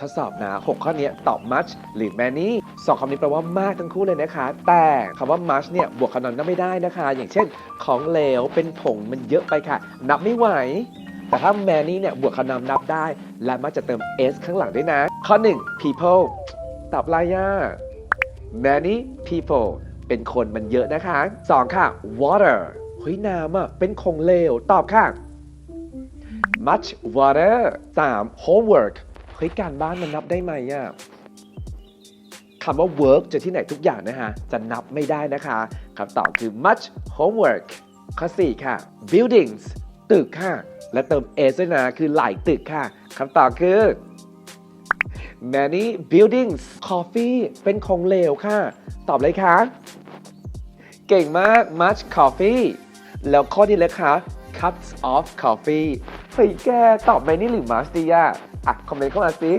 ทดสอบนะ 6 ข้อนี้ตอบ much หรือ many สองคำนี้แปลว่ามากทั้งคู่เลยนะคะ แต่คำว่า much เนี่ย บวกคำนามนับไม่ได้นะคะ อย่างเช่น ของเหลวเป็นผงมันเยอะไปค่ะ นับไม่ไหว แต่ถ้า many เนี่ย บวกคำนามนับได้ และมักจะเติม s ข้างหลังด้วยนะ ข้อ 1 people ตอบอะไรย่า many people เป็นคนมันเยอะนะคะ 2 ค่ะ water เฮ้ยน้ำอะเป็นของเหลว ตอบค่ะ much water 3 homework เฮ้ยการบ้านมันนับได้ไหมอะคำว่า work จะที่ไหนทุกอย่างนะฮะจะนับไม่ได้นะคะคำตอบคือ much homework ข้อ4ค่ะ buildings ตึกค่ะ และเติม s ด้วยนะคือหลายตึกค่ะคำตอบคือ many buildings coffee เป็นของเหลวค่ะ ตอบเลยค่ะ เก่งมาก much coffee แล้วข้อนี้เลยค่ะ cups of coffee เฮ้ยแกตอบไหมนี่หรือ much ดีอะอะ คอมเมนต์เข้ามาสิ